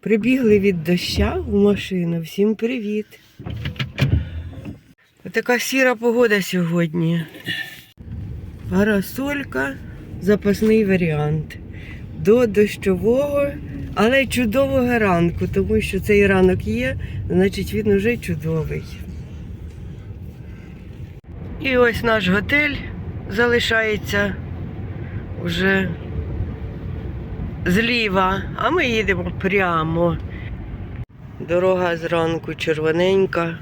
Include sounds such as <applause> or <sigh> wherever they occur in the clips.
Прибігли від доща в машину. Всім привіт. Така сіра погода сьогодні. Парасолька, запасний варіант. До дощового, але чудового ранку, тому що цей ранок є, значить він уже чудовий. І ось наш готель залишається вже зліва, а ми їдемо прямо. Дорога зранку червоненька,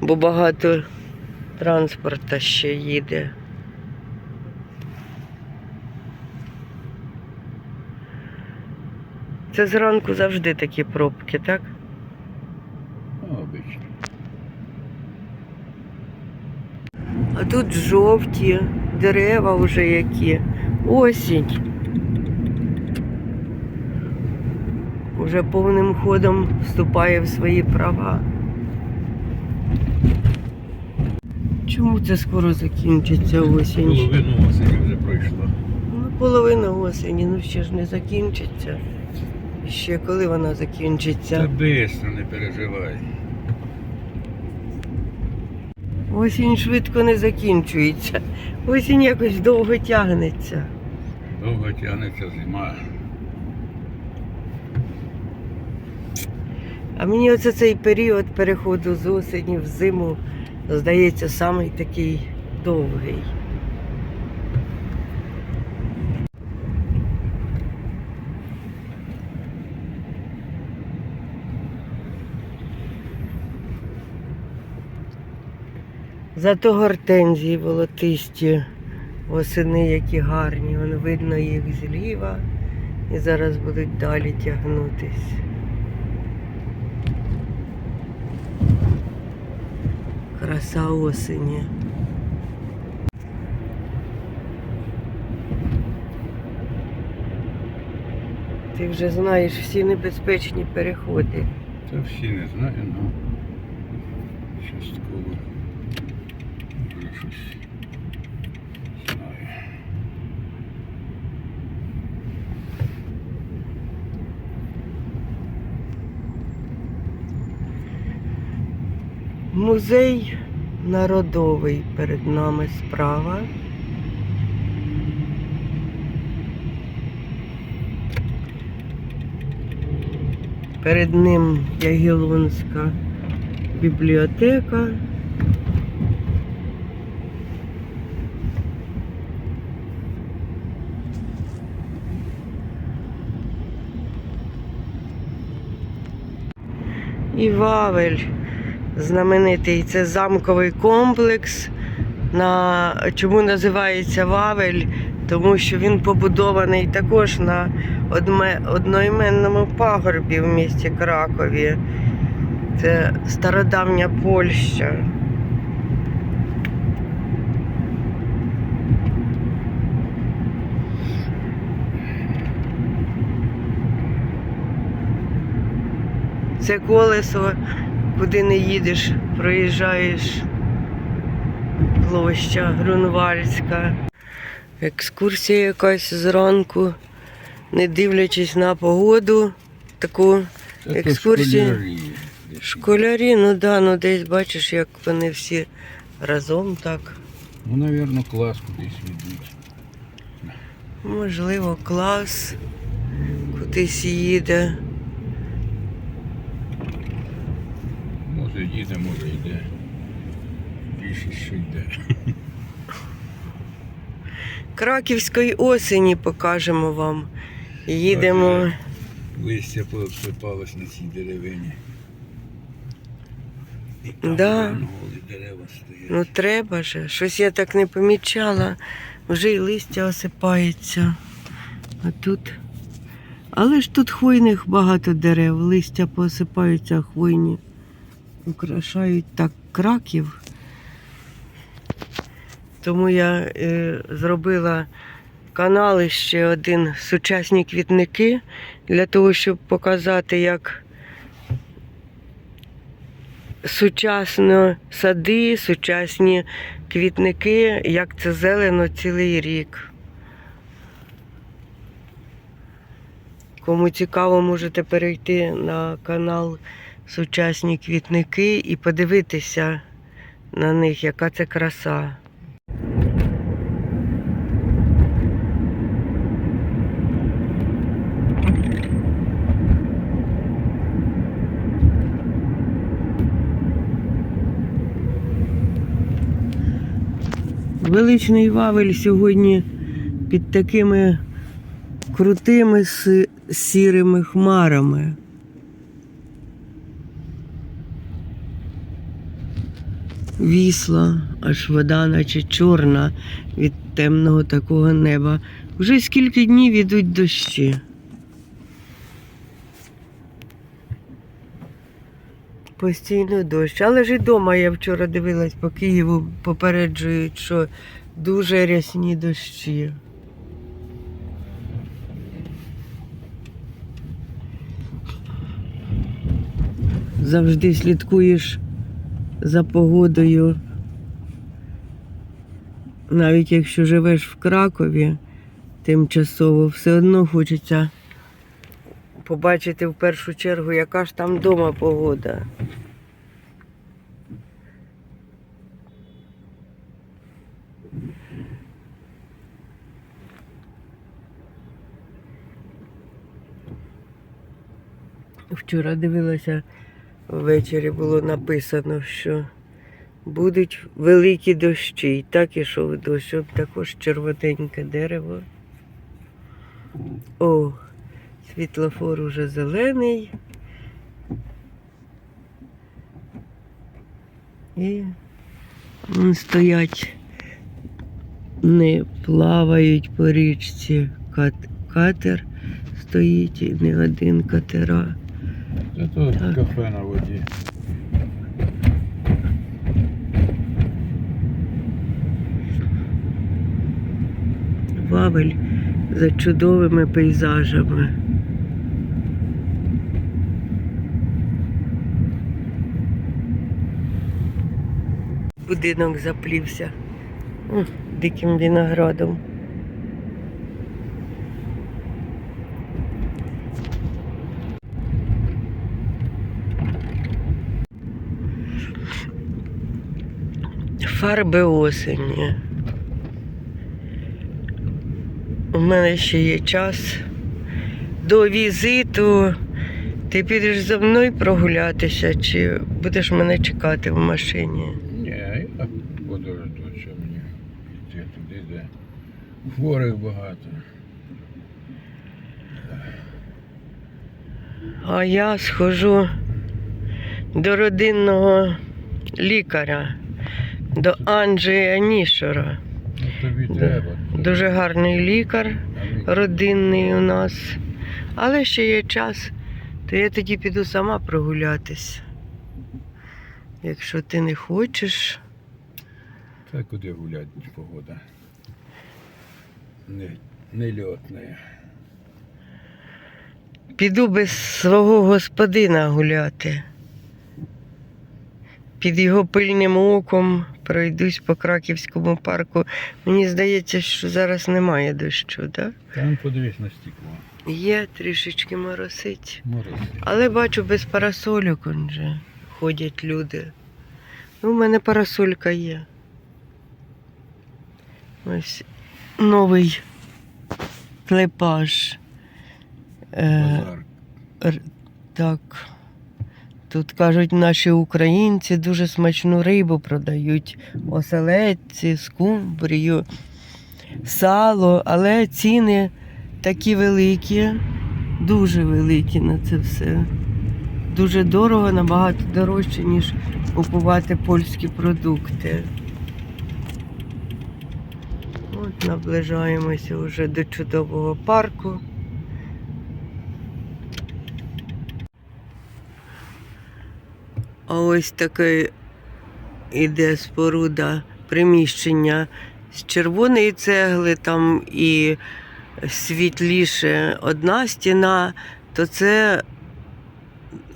бо багато транспорта ще їде. Це зранку завжди такі пробки, так? Обично. А тут жовті дерева вже які. Осінь. Уже повним ходом вступає в свої права. Чому це скоро закінчиться осінь? Половину осені вже пройшла. Ну, половина осені, ну ще ж не закінчиться. Ще коли вона Та закінчиться? бистро, не переживай. Осінь швидко не закінчується. Осінь якось довго тягнеться. Довго тягнеться зима. А мені оце цей період переходу з осені в зиму здається самий такий довгий. Зато гортензії волотисті, восени які гарні. Вон видно їх зліва і зараз будуть далі тягнутись. Краса осені. Ти вже знаєш всі небезпечні переходи. Та всі не знаю, але частково. Вже щось знаю. Музей народовий перед нами справа. Перед ним Ягелонська бібліотека. І Вавель знаменитий. Це замковий комплекс. На... Чому називається Вавель? Тому що він побудований також на одноіменному пагорбі в місті Кракові. Це стародавня Польща. Це колесо, куди не їдеш, проїжджаєш площа Грунвальська. Екскурсія якась зранку, не дивлячись на погоду, таку Екскурсії. школярі. школярі, ну да, ну десь бачиш, як вони всі разом так. Ну, напевно, клас кудись ведуть. Можливо, клас кудись їде. Може їде, може йде. Більше що йде. Краківської осені покажемо вам. Їдемо. Листя посипалось на цій деревині. І там Да. голі дерева стоять. Ну треба же. Щось я так не помічала. Вже й листя осипається. А тут. Але ж тут хвойних багато дерев, листя посипаються а хвойні. Украшають так краків. Тому я е, зробила канал ще один сучасні квітники для того, щоб показати, як сучасно сади, сучасні квітники, як це зелено цілий рік. Кому цікаво, можете перейти на канал Сучасні квітники і подивитися на них, яка це краса. Величний Вавель сьогодні під такими крутими сірими хмарами. Вісла, аж вода, наче чорна від темного такого неба. Вже скільки днів ідуть дощі. Постійно дощ. Але ж і вдома я вчора дивилась по Києву, попереджують, що дуже рясні дощі. Завжди слідкуєш за погодою. Навіть якщо живеш в Кракові тимчасово, все одно хочеться побачити в першу чергу, яка ж там вдома погода. Вчора дивилася, ввечері було написано, що будуть великі дощі. І так ішов дощ, от також червоненьке дерево. О, світлофор уже зелений. І стоять, не плавають по річці. Катер стоїть і не один катера. Це кафе на воді. Вавель за чудовими пейзажами. Будинок заплівся диким виноградом. Фарби осені. У мене ще є час. До візиту ти підеш зі мною прогулятися, чи будеш мене чекати в машині? Ні, я подожду, що мені йти туди, де хворих багато. А я схожу до родинного лікаря, до Анджея Нішора. Ну. Дуже гарний лікар, родинний у нас. Але ще є час, то я тоді піду сама прогулятись. Якщо ти не хочеш. Та куди гулять погода? Не, не льотна. Піду без свого господина гуляти. Під його пильним оком пройдусь по Краківському парку. Мені здається, що зараз немає дощу, так? Там подивись на стекло. Є трішечки моросить. Мороз. Але бачу, без парасольок он же ходять люди. Ну, у мене парасолька є. Ось новий клепаж. Е, Базар. Так. Тут кажуть, наші українці дуже смачну рибу продають. Оселедці, скумбрію, сало, але ціни такі великі, дуже великі на це все. Дуже дорого, набагато дорожче, ніж купувати польські продукти. От наближаємося вже до чудового парку. А ось таке іде споруда приміщення з червоної цегли, там і світліше одна стіна, то це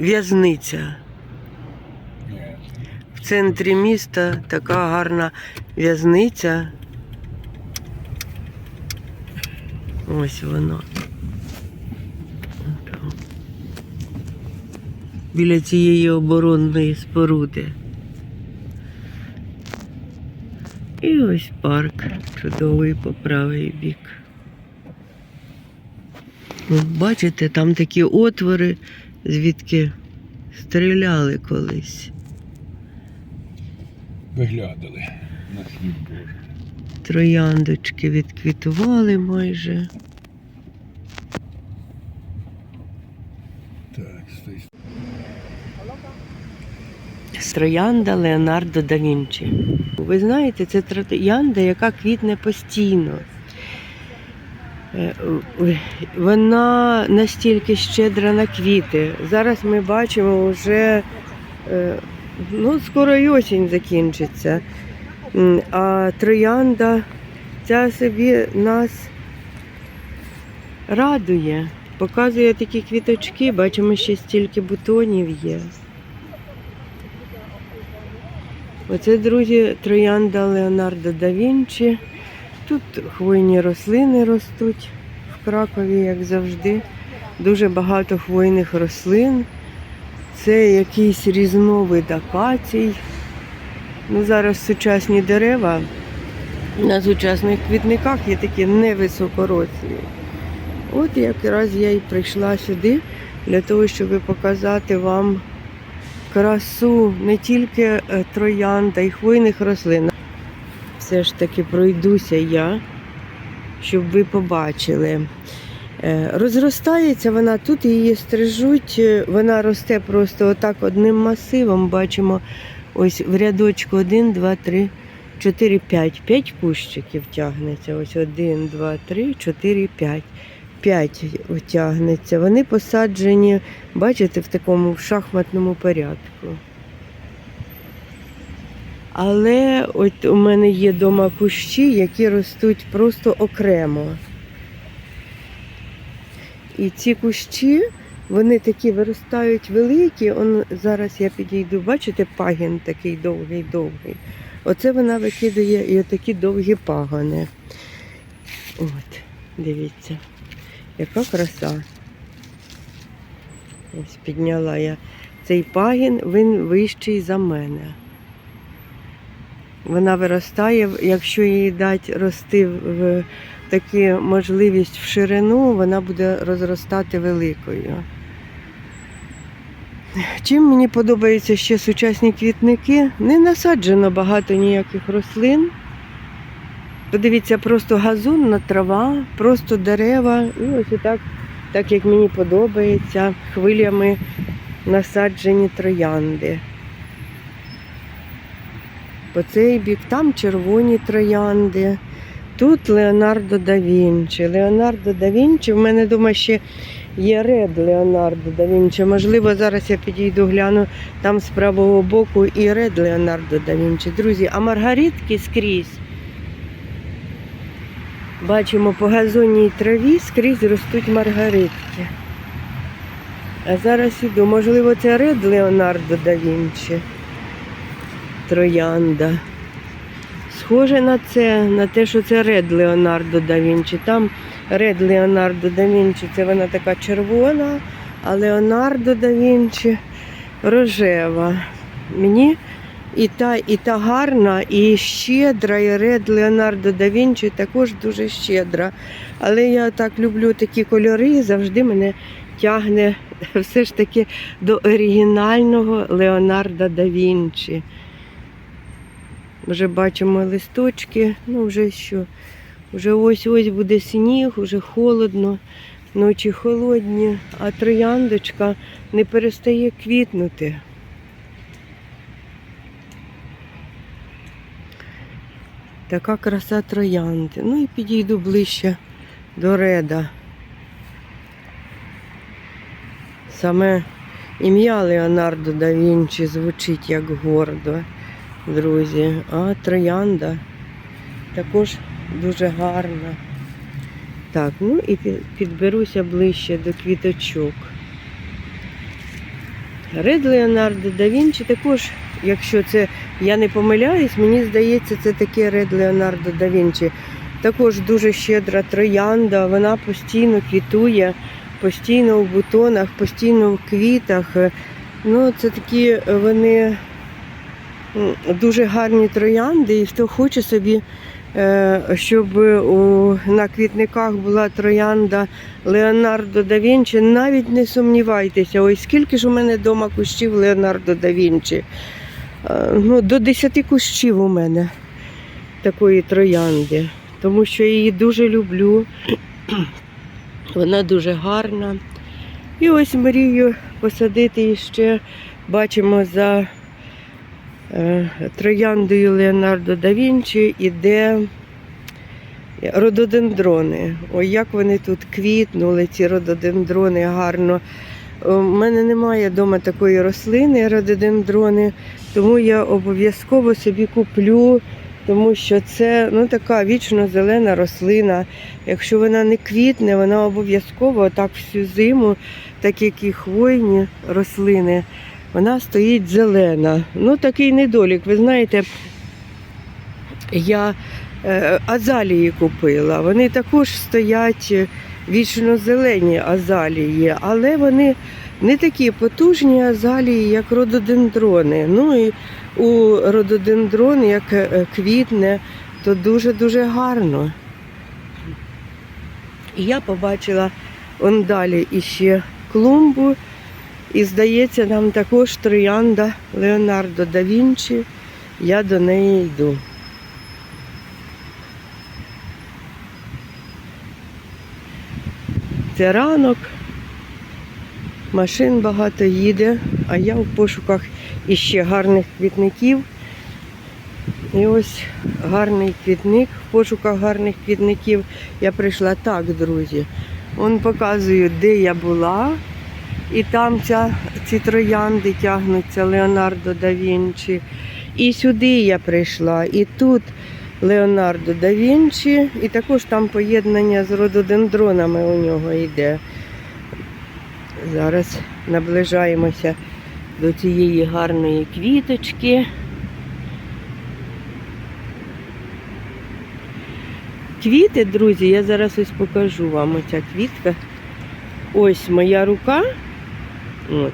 в'язниця. В центрі міста така гарна в'язниця. Ось воно. Біля цієї оборонної споруди. І ось парк чудовий по правий бік. От бачите, там такі отвори, звідки стріляли колись. Виглядали на сніп Божий. Трояндочки відквітували майже. Так, стой. Троянда Леонардо да Вінчі. Ви знаєте, це троянда, яка квітне постійно. Е, Вона настільки щедра на квіти. Зараз ми бачимо вже е, ну, скоро й осінь закінчиться. А троянда ця собі нас радує. Показує такі квіточки, бачимо, ще стільки бутонів є. Оце, друзі, троянда Леонардо да Вінчі. Тут хвойні рослини ростуть в Кракові, як завжди. Дуже багато хвойних рослин. Це якийсь різновид акацій. Ну, зараз сучасні дерева на сучасних квітниках є такі невисокорослі. От якраз я і прийшла сюди для того, щоб показати вам красу не тільки е, троян та й хвойних рослин. Все ж таки пройдуся я, щоб ви побачили. Е, Розростається вона, тут її стрижуть, е, вона росте просто отак одним масивом. Бачимо ось в рядочку 1, 2, 3, 4, 5. 5 кущиків тягнеться. Ось 1, 2, 3, 4, 5. 5 тягнеться. Вони посаджені, бачите, в такому шахматному порядку. Але от у мене є вдома кущі, які ростуть просто окремо. І ці кущі, вони такі виростають великі. Он, зараз я підійду, бачите, пагін такий довгий-довгий. Оце вона викидає і отакі довгі пагони. От, дивіться, яка краса. Ось підняла я цей пагін, він вищий за мене. Вона виростає, якщо їй дати рости в таку можливість в ширину, вона буде розростати великою. Чим мені подобаються ще сучасні квітники, не насаджено багато ніяких рослин. Подивіться, просто газонна трава, просто дерева. І ось отак, так як мені подобається, хвилями насаджені троянди. По цей бік там червоні троянди. Тут Леонардо да Вінчі. Леонардо да Вінчі. В мене вдома ще є ред Леонардо да Вінчі. Можливо, зараз я підійду, гляну там з правого боку і ред Леонардо да Вінчі. Друзі, а маргаритки скрізь. Бачимо по газонній траві скрізь ростуть маргаритки. А зараз іду, можливо, це ред Леонардо да Вінчі. Троянда. Схоже на це, на те, що це ред Леонардо да Вінчі. Там ред Леонардо да Вінчі, це вона така червона, а Леонардо да Вінчі рожева. Мені і та, і та гарна, і щедра, і ред Леонардо да Вінчі також дуже щедра. Але я так люблю такі кольори, завжди мене тягне <laughs> все ж таки до оригінального Леонардо да Вінчі. Вже бачимо листочки, ну вже що, вже ось-ось буде сніг, вже холодно, ночі холодні, а трояндочка не перестає квітнути. Така краса троянди. Ну і підійду ближче до реда. Саме ім'я Леонардо да Вінчі звучить як гордо друзі. А троянда також дуже гарна. Так, ну і підберуся ближче до квіточок. Ред Леонардо да Вінчі також, якщо це я не помиляюсь, мені здається, це таке Ред Леонардо да Вінчі. Також дуже щедра троянда, вона постійно квітує, постійно в бутонах, постійно в квітах. Ну, це такі е, вони дуже гарні троянди, і хто хоче собі, е, щоб на квітниках була троянда Леонардо да Вінчі, навіть не сумнівайтеся, ой, скільки ж у мене вдома кущів Леонардо да Вінчі. Е, Ну, до 10 кущів у мене такої троянди, тому що її дуже люблю. <clears throat> Вона дуже гарна. І ось мрію посадити ще, бачимо, за е, трояндою Леонардо да Вінчі іде рододендрони. Ой, як вони тут квітнули, ці рододендрони гарно. У мене немає вдома такої рослини, рододендрони, тому я обов'язково собі куплю, тому що це ну, така вічно зелена рослина. Якщо вона не квітне, вона обов'язково так всю зиму, так як і хвойні рослини, вона стоїть зелена. Ну, такий недолік. Ви знаєте, я е, азалії купила. Вони також стоять е, вічно зелені азалії, але вони не такі потужні азалії, як рододендрони. Ну і у рододендрон, як е, квітне, то дуже-дуже гарно. І я побачила он далі іще клумбу, і здається, там також троянда Леонардо да Вінчі. Я до неї йду. Це ранок, машин багато їде, а я в пошуках іще гарних квітників. І ось гарний квітник, в пошуках гарних квітників я прийшла так, друзі. Он показую, де я була. І там ця, ці троянди тягнуться Леонардо да Вінчі. І сюди я прийшла. І тут Леонардо да Вінчі, і також там поєднання з рододендронами у нього йде. Зараз наближаємося до цієї гарної квіточки. Квіти, друзі, я зараз ось покажу вам оця квітка. Ось моя рука. От.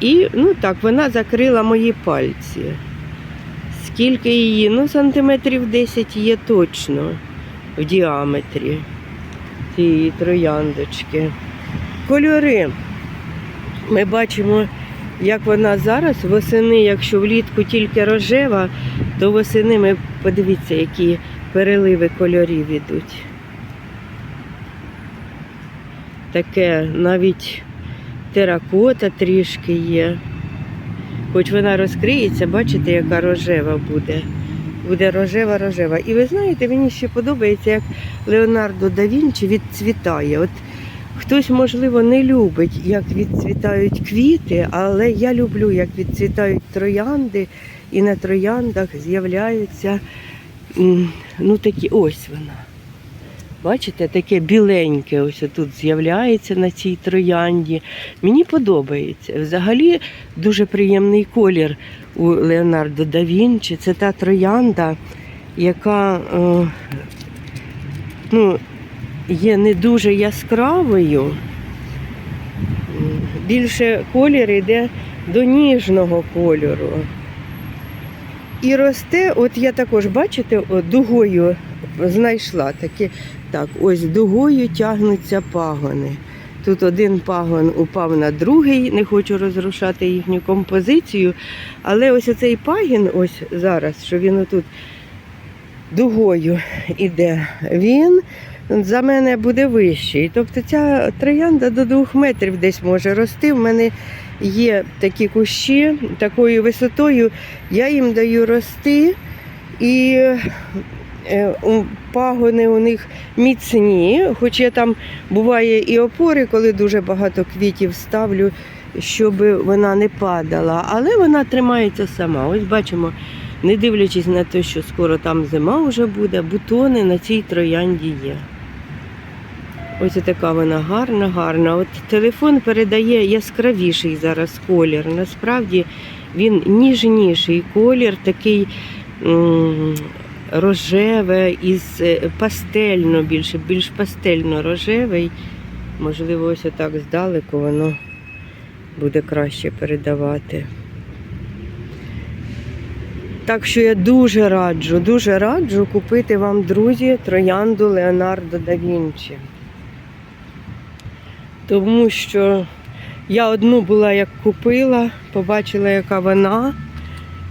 І ну так, вона закрила мої пальці. Скільки її? Ну, сантиметрів 10 є точно в діаметрі цієї трояндочки. Кольори. Ми бачимо, як вона зараз восени, якщо влітку тільки рожева, то восени ми подивіться, які переливи кольорів ідуть. Таке навіть теракота трішки є. Хоч вона розкриється, бачите, яка рожева буде. Буде рожева-рожева. І ви знаєте, мені ще подобається, як Леонардо да Вінчі відцвітає. От хтось, можливо, не любить, як відцвітають квіти, але я люблю, як відцвітають троянди, і на трояндах з'являються ну такі ось вона. Бачите, таке біленьке ось тут з'являється на цій троянді. Мені подобається. Взагалі дуже приємний колір у Леонардо да Вінчі. Це та троянда, яка е, ну, є не дуже яскравою. Більше колір йде до ніжного кольору. І росте, от я також, бачите, от дугою знайшла таке. Так, ось дугою тягнуться пагони. Тут один пагон упав на другий, не хочу розрушати їхню композицію. Але ось оцей пагін, ось зараз, що він отут дугою іде, він за мене буде вищий. Тобто ця троянда до двох метрів десь може рости. В мене є такі кущі такою висотою, я їм даю рости і е, пагони у них міцні, хоч я там буває і опори, коли дуже багато квітів ставлю, щоб вона не падала. Але вона тримається сама. Ось бачимо, не дивлячись на те, що скоро там зима вже буде, бутони на цій троянді є. Ось така вона гарна, гарна. От телефон передає яскравіший зараз колір. Насправді він ніжніший колір, такий м, рожевий, із е, пастельно більше, більш пастельно рожевий. Можливо, ось отак здалеку воно буде краще передавати. Так що я дуже раджу, дуже раджу купити вам, друзі, троянду Леонардо да Вінчі. Тому що я одну була як купила, побачила, яка вона,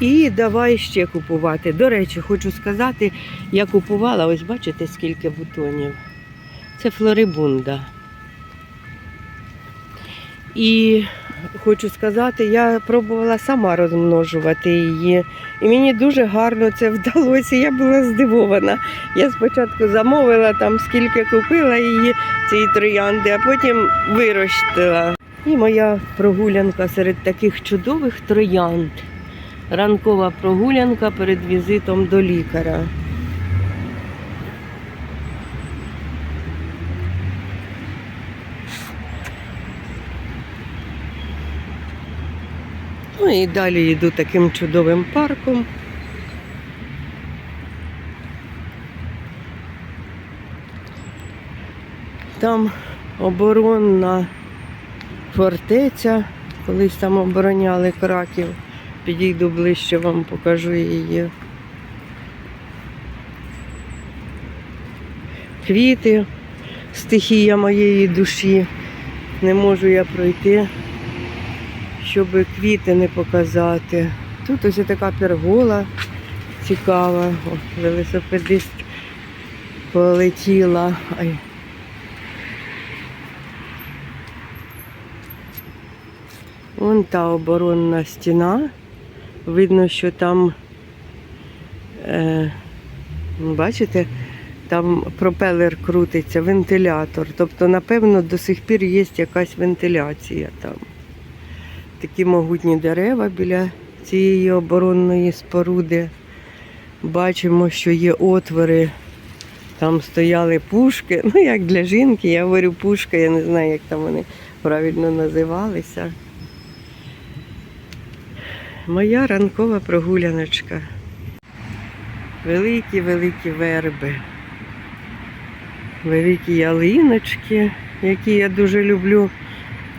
і давай ще купувати. До речі, хочу сказати, я купувала, ось бачите, скільки бутонів. Це флорибунда. І хочу сказати, я пробувала сама розмножувати її. І мені дуже гарно це вдалося. Я була здивована. Я спочатку замовила там, скільки купила її цієї троянди, а потім вирощила. І моя прогулянка серед таких чудових троянд. Ранкова прогулянка перед візитом до лікаря. Ну і далі йду таким чудовим парком. Там оборонна фортеця, колись там обороняли краків. Підійду ближче, вам покажу її. Квіти, стихія моєї душі. Не можу я пройти, щоб квіти не показати. Тут ось така пергола цікава. О, велосипедист полетіла. Ай. Вон та оборонна стіна. Видно, що там, е, ну, бачите, там пропелер крутиться, вентилятор. Тобто, напевно, до сих пір є якась вентиляція там. Такі могутні дерева біля цієї оборонної споруди. Бачимо, що є отвори. Там стояли пушки. Ну, як для жінки, я говорю пушка, я не знаю, як там вони правильно називалися. Моя ранкова прогуляночка. Великі-великі верби, великі ялиночки, які я дуже люблю.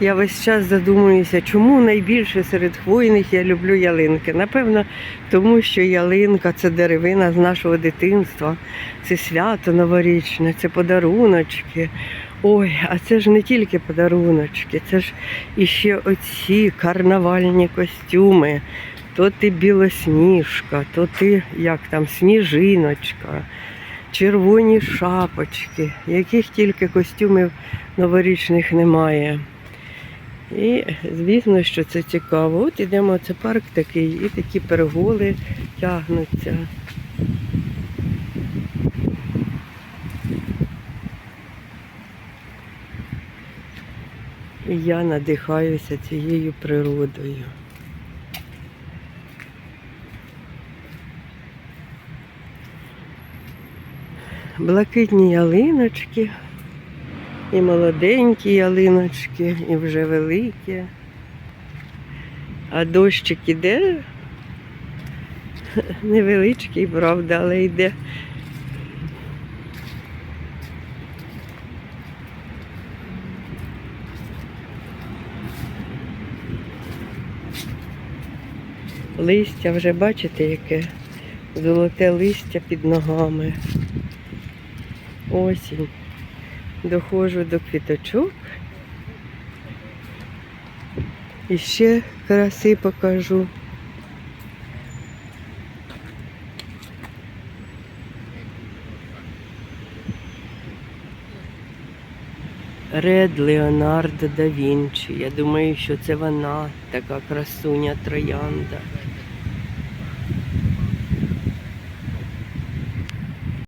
Я весь час задумуюся, чому найбільше серед хвойних я люблю ялинки. Напевно, тому що ялинка це деревина з нашого дитинства, це свято новорічне, це подаруночки. Ой, а це ж не тільки подаруночки, це ж іще оці карнавальні костюми. То ти білосніжка, то ти як там сніжиночка, червоні шапочки, яких тільки костюмів новорічних немає. І звісно, що це цікаво. От ідемо, це парк такий, і такі перголи тягнуться. І я надихаюся цією природою. Блакитні ялиночки, і молоденькі ялиночки, і вже великі. А дощик іде <laughs> невеличкий, правда, але йде. Листя вже бачите, яке золоте листя під ногами. Осінь. Доходжу до квіточок. І ще краси покажу. Ред Леонардо да Вінчі. Я думаю, що це вона, така красуня троянда.